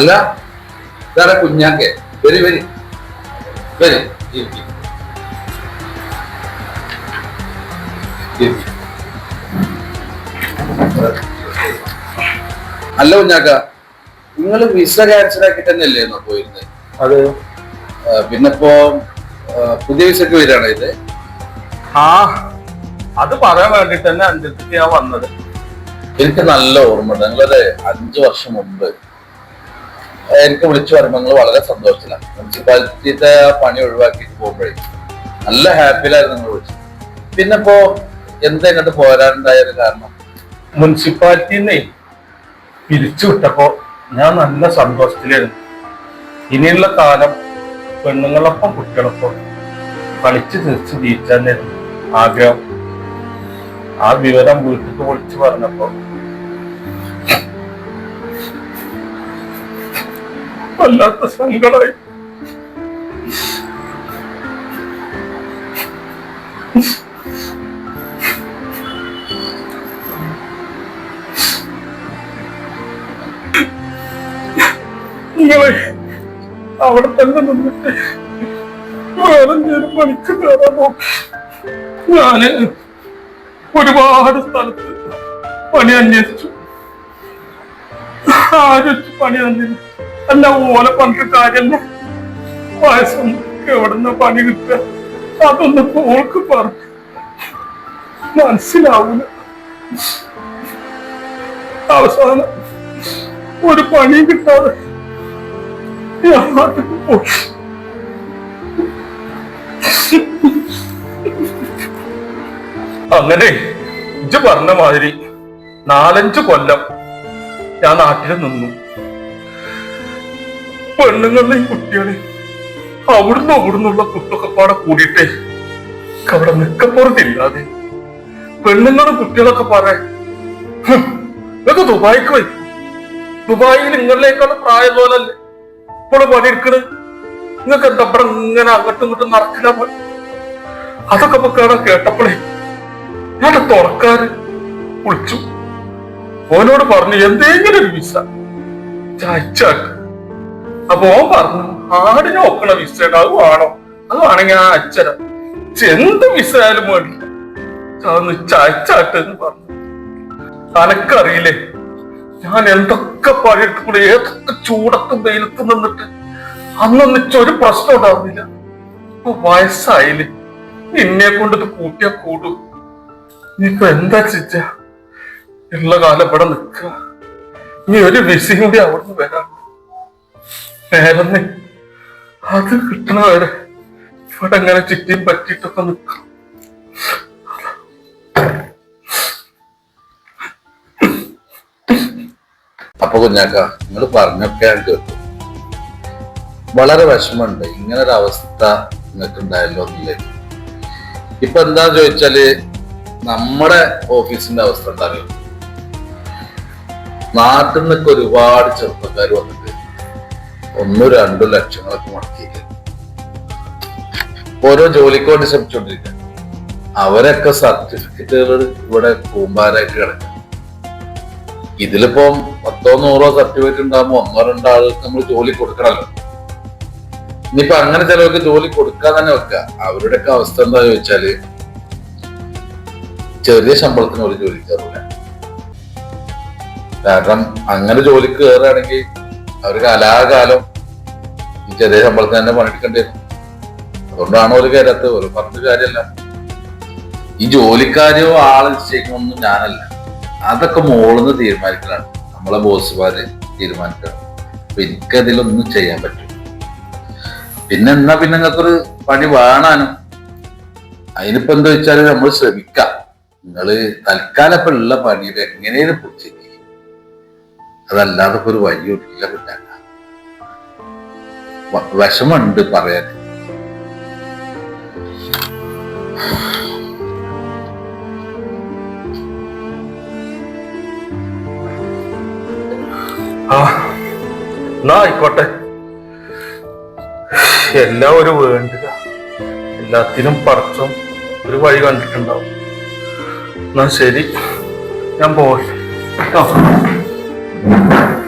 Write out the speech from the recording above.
അല്ല വേറെ കുഞ്ഞാക്കെ. വരി വരി. വരി. ഇരിക്ക്. അല്ല കുഞ്ഞാക്ക നിങ്ങൾ വിസ ക്യാൻസൽ ആക്കി തന്നെയല്ലേ എന്നാ പോയിരുന്നത് അത്. പിന്നെപ്പോ പിന്നെ പുതിയ വിസക്ക് വരികയാണ് ഇത്? ആ അത് പറയാൻ വേണ്ടിട്ട് തന്നെ അഞ്ച് ഞാൻ വന്നത്. എനിക്ക് നല്ല ഓർമ്മയുണ്ട്. ഞങ്ങളൊരു അഞ്ചു വർഷം മുമ്പ് എനിക്ക് വിളിച്ചു പറയുമ്പോൾ നിങ്ങൾ വളരെ സന്തോഷത്തിലാണ്. മുനിസിപ്പാലിറ്റിയുടെ പണി ഒഴിവാക്കിയിട്ട് പോകുമ്പോഴേ നല്ല ഹാപ്പിയിലായിരുന്നു നിങ്ങൾ വിളിച്ചത്. പിന്നെ ഇപ്പോ എന്താ ഇങ്ങോട്ട് പോരാനുണ്ടായ ഒരു കാരണം? മുനിസിപ്പാലിറ്റിന്നേ പിരിച്ചു വിട്ടപ്പോ ഞാൻ നല്ല സന്തോഷത്തിലായിരുന്നു. ഇനിയുള്ള കാലം പെണ്ണുങ്ങളൊപ്പം കുട്ടികളൊപ്പം കളിച്ച് തിരിച്ച് ജീവിച്ചാൽ ആഗ്രഹം. ആ വിവരം വീട്ടിൽ വിളിച്ചു പറഞ്ഞപ്പോ വല്ലാത്ത സങ്കടമായി. നിങ്ങളെ അവിടെ തന്നെ നിന്നിട്ട് ഞാൻ പണിക്ക് കയറാൻ നോക്കി ഞാൻ ഒരുപാട് സ്ഥലത്ത് പണി അന്വേഷിച്ചു. ആരും പണി തന്നില്ല അല്ല ഓലെ പണിക്ക് കാര്യല്ല? വയസ്സൊന്നും എവിടുന്ന പണി കിട്ടുക? അതൊന്ന് ഓൾക്ക് പറഞ്ഞു മനസ്സിലാവൂല. അവസാനം ഒരു പണിയും കിട്ടാതെ അങ്ങനെ ഇജ്ജ് പറഞ്ഞ മാതിരി നാലഞ്ച് കൊല്ലം ഞാൻ നാട്ടിൽ നിന്നു. പെണ്ണുങ്ങളുടെയും കുട്ടികളെയും അവിടുന്ന് അവിടുന്നുള്ള കുട്ടൊക്കെ പാടെ കൂടിയിട്ടേ അവിടെ നിക്കപ്പുറത്തില്ലാതെ പെണ്ണുങ്ങളും കുട്ടികളൊക്കെ പറയാൻ ഇതൊക്കെ ദുബായിക്ക് പോയി. ദുബായിൽ നിങ്ങളിലേക്കാണ് പ്രായം പോലല്ലേ? ഇപ്പോൾ പണിയെടുക്കണത് നിങ്ങൾക്ക് എന്താ ഇവിടെ ഇങ്ങനെ അങ്ങോട്ടും ഇങ്ങോട്ടും നടക്കില്ല പോലെ? അതൊക്കെ നമുക്ക് അവിടെ കേട്ടപ്പോഴേ ഞാൻ തുറക്കാറ് വിളിച്ചു. ഓനോട് പറഞ്ഞു എന്തെങ്കിലും ഒരു വിസ. ചായച്ചാക്ക്. അപ്പൊ ഓൻ പറഞ്ഞു ആടിനെ ഒക്കണ വിസ അത് വേണോ. അത് വേണമെങ്കിൽ ആ അച്ഛന. എന്ത് വിസ ആയാലും വേണ്ടില്ല അതൊന്ന് ചായച്ചാട്ട് എന്ന് പറഞ്ഞു. അനക്കറിയില്ലേ ഞാൻ എന്തൊക്കെ പണിയെടുക്കുമ്പോൾ ഏതൊക്കെ ചൂടത്തും വെയിലത്തും നിന്നിട്ട് അന്നൊന്നും ഇച്ച് ഒരു പ്രശ്നം ഉണ്ടാവുന്നില്ല. ഇപ്പൊ വയസ്സായില്ലേ നിന്നെ കൊണ്ട് ഇത് കൂട്ടിയാ കൂടും. ഇനിയിപ്പൊ എന്താ ചിച്ച? ഉള്ള കാലം ഇവിടെ നിൽക്കുക. ഇനി ഒരു വിസയും കൂടി അവിടുന്ന് വരാം. നേരന്നെ അത് കിട്ടണ വരെ ഇവിടെ അങ്ങനെ ചുറ്റിയും പറ്റിയിട്ടൊക്കെ നിൽക്കാം. അപ്പൊ കുഞ്ഞാക്ക നിങ്ങൾ പറഞ്ഞൊക്കെ ഞാൻ കേട്ടു. വളരെ വിഷമമുണ്ട്. ഇങ്ങനെ ഒരു അവസ്ഥ നിങ്ങൾക്ക് ഉണ്ടായല്ലോ എന്നില്ലേ ഇപ്പൊ എന്താന്ന് ചോദിച്ചാൽ നമ്മുടെ ഓഫീസിന്റെ അവസ്ഥ എന്താ നാട്ടിൽ നിന്നൊക്കെ ഒരുപാട് ചെറുപ്പക്കാർ വന്നിട്ട് ഒന്നും രണ്ടും ലക്ഷങ്ങളൊക്കെ മുടക്കിയിട്ട് ഓരോ ജോലിക്ക് വേണ്ടി ശ്രമിച്ചുകൊണ്ടിരിക്കുക അവരൊക്കെ സർട്ടിഫിക്കറ്റുകൾ ഇവിടെ കൂമ്പാരായിട്ട് കിടക്കും. ഇതിലിപ്പം പത്തോ നൂറോ സർട്ടിഫിക്കറ്റ് ഉണ്ടാകുമ്പോൾ ഒന്നോ രണ്ടോ ആളുകൾക്ക് നമ്മൾ ജോലി കൊടുക്കണമല്ലോ ഇനിയിപ്പൊ അങ്ങനെ ചിലവർക്ക് ജോലി കൊടുക്കാൻ തന്നെ വെക്കുക അവരുടെയൊക്കെ അവസ്ഥ എന്താ ചോദിച്ചാൽ ചെറിയ ശമ്പളത്തിന് ഒരു ജോലി കയറില്ല കാരണം അങ്ങനെ ജോലിക്ക് കയറുകയാണെങ്കിൽ അവർ കാലാകാലം. ഈ ചെറിയ ശമ്പളത്തിന് തന്നെ പണിയെടുക്കേണ്ടി വരും. അതുകൊണ്ടാണ് ഒരു കയറത്ത് ഒരു പറഞ്ഞ കാര്യമല്ല. ഈ ജോലിക്കാരെയോ ആളെ നിശ്ചയിക്കണമെന്നും ഞാനല്ല. അതൊക്കെ മോളിന്ന് തീരുമാനിക്കലാണ്. നമ്മളെ ബോസുമാര് തീരുമാനിക്കണം. അപ്പൊ എനിക്കതിലൊന്നും ചെയ്യാൻ പറ്റും. പിന്നെ എന്നാ പിന്നെ നിങ്ങൾക്കൊരു പണി വേണാനും. അതിനിപ്പോ എന്താ വെച്ചാൽ നമ്മൾ ശ്രമിക്കാം. നിങ്ങൾ തൽക്കാലം ഇപ്പൊ ഉള്ള പണിയിൽ എങ്ങനെയാണ് പിടിച്ചേക്ക് അതല്ലാതെ ഒരു വഴിയില്ല പിന്നെ വിഷമുണ്ട് പറയാൻ. ആയിക്കോട്ടെ. എല്ലാം ഒരു വേണ്ടുക എല്ലാത്തിനും പറച്ചും ഒരു വഴി കണ്ടിട്ടുണ്ടാവും. എന്നാ ശരി ഞാൻ പോയി കേട്ടോ? Amen.